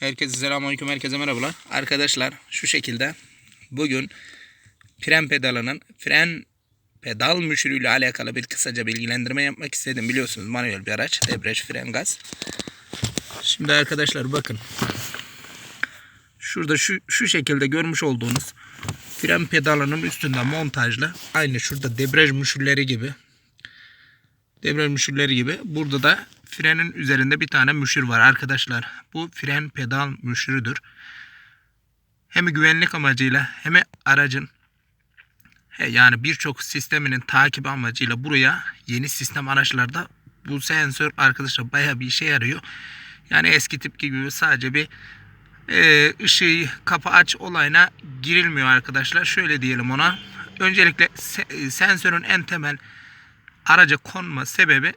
Herkese selamünaleyküm, herkese merhabalar. Arkadaşlar şu şekilde bugün fren pedalının fren pedal müşürüyle alakalı bir kısaca bilgilendirme yapmak istedim. Biliyorsunuz manuel bir araç, debriyaj, fren, gaz. Şimdi arkadaşlar bakın. Şurada şu, şu şekilde görmüş olduğunuz fren pedalının üstünde montajlı aynı şurada debriyaj müşürleri gibi debriyaj müşürleri gibi burada da frenin üzerinde bir tane müşür var arkadaşlar. Bu fren pedal müşürüdür. Hem güvenlik amacıyla hem aracın yani birçok sisteminin takip amacıyla buraya yeni sistem araçlarda bu sensör arkadaşlar baya bir işe yarıyor. Yani eski tip gibi sadece bir e, ışığı kapı aç olayına girilmiyor arkadaşlar. Şöyle diyelim ona. Öncelikle se- sensörün en temel araca konma sebebi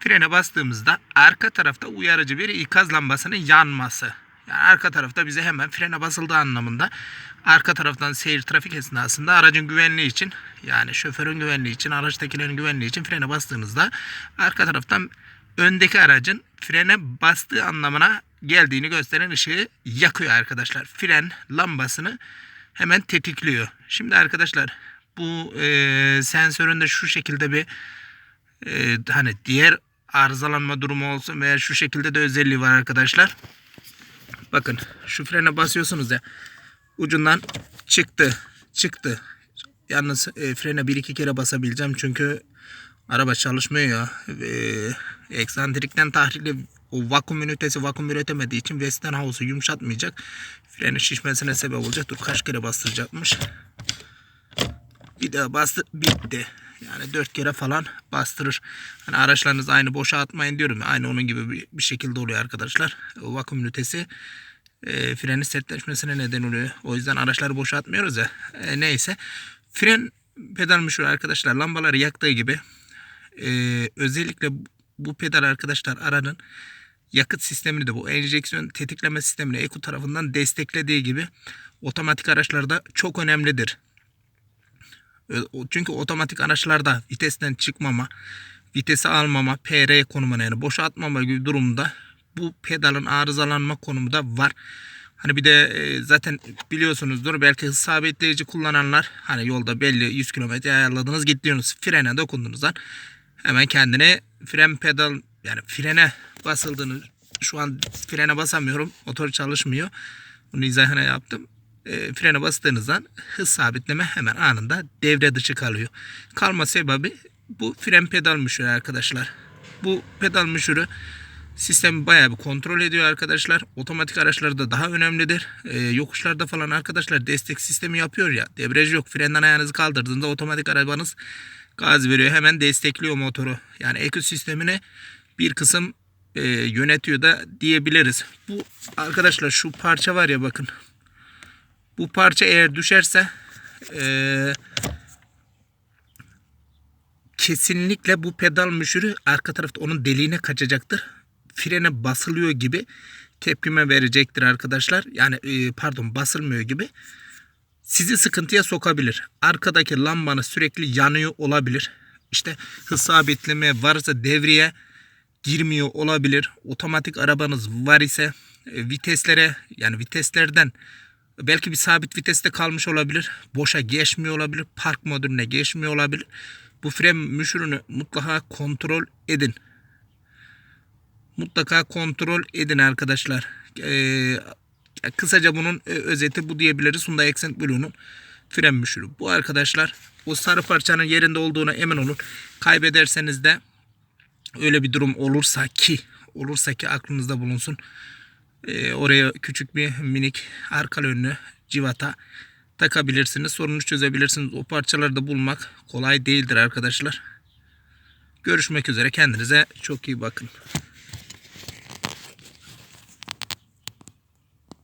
frene bastığımızda arka tarafta uyarıcı bir ikaz lambasının yanması. Yani arka tarafta bize hemen frene basıldığı anlamında arka taraftan seyir trafik esnasında aracın güvenliği için yani şoförün güvenliği için araçtakilerin güvenliği için frene bastığınızda arka taraftan öndeki aracın frene bastığı anlamına geldiğini gösteren ışığı yakıyor arkadaşlar. Fren lambasını hemen tetikliyor. Şimdi arkadaşlar bu e, sensörün de şu şekilde bir e, hani diğer arızalanma durumu olsun veya şu şekilde de özelliği var arkadaşlar. Bakın şu frene basıyorsunuz ya ucundan çıktı çıktı. Yalnız e, frene bir iki kere basabileceğim çünkü araba çalışmıyor ya. E, eksantrikten tahrikli o vakum ünitesi vakum üretemediği için Westinghous'u yumuşatmayacak. Frenin şişmesine sebep olacak. Dur kaç kere bastıracakmış. Bir daha bastı bitti. Yani dört kere falan bastırır. Hani araçlarınızı aynı boşa atmayın diyorum. Aynı onun gibi bir, şekilde oluyor arkadaşlar. O vakum ünitesi e, frenin sertleşmesine neden oluyor. O yüzden araçları boşa atmıyoruz ya. E, neyse. Fren pedal müşürü arkadaşlar lambaları yaktığı gibi e, özellikle bu pedal arkadaşlar aranın yakıt sistemini de bu enjeksiyon tetikleme sistemini EKU tarafından desteklediği gibi otomatik araçlarda çok önemlidir. Çünkü otomatik araçlarda vitesten çıkmama, vitesi almama, PR konumuna yani boşa atmama gibi durumda bu pedalın arızalanma konumu da var. Hani bir de e, zaten biliyorsunuzdur belki hız sabitleyici kullananlar hani yolda belli 100 km ayarladınız gidiyorsunuz frene dokundunuz an hemen kendine fren pedal yani frene basıldığını şu an frene basamıyorum motor çalışmıyor. Bunu izahına yaptım e, frene bastığınızdan hız sabitleme hemen anında devre dışı kalıyor. Kalma sebebi bu fren pedal müşürü arkadaşlar. Bu pedal müşürü sistemi bayağı bir kontrol ediyor arkadaşlar. Otomatik araçlarda daha önemlidir. E, yokuşlarda falan arkadaşlar destek sistemi yapıyor ya. Debriyaj yok. Frenden ayağınızı kaldırdığında otomatik arabanız gaz veriyor. Hemen destekliyor motoru. Yani EQ sistemine bir kısım e, yönetiyor da diyebiliriz. Bu arkadaşlar şu parça var ya bakın. Bu parça eğer düşerse eee, kesinlikle bu pedal müşürü arka tarafta onun deliğine kaçacaktır. Frene basılıyor gibi tepkime verecektir arkadaşlar. Yani eee, pardon basılmıyor gibi. Sizi sıkıntıya sokabilir. Arkadaki lambanız sürekli yanıyor olabilir. İşte hız sabitleme varsa devreye girmiyor olabilir. Otomatik arabanız var ise e, viteslere yani viteslerden Belki bir sabit viteste kalmış olabilir. Boşa geçmiyor olabilir. Park modülüne geçmiyor olabilir. Bu fren müşürünü mutlaka kontrol edin. Mutlaka kontrol edin arkadaşlar. Ee, kısaca bunun e, özeti bu diyebiliriz. Hyundai Accent Blue'nun fren müşürü. Bu arkadaşlar o sarı parçanın yerinde olduğuna emin olun. Kaybederseniz de öyle bir durum olursa ki olursa ki aklınızda bulunsun. Ee, oraya küçük bir minik arka önlü civata takabilirsiniz. Sorunu çözebilirsiniz. O parçaları da bulmak kolay değildir arkadaşlar. Görüşmek üzere. Kendinize çok iyi bakın.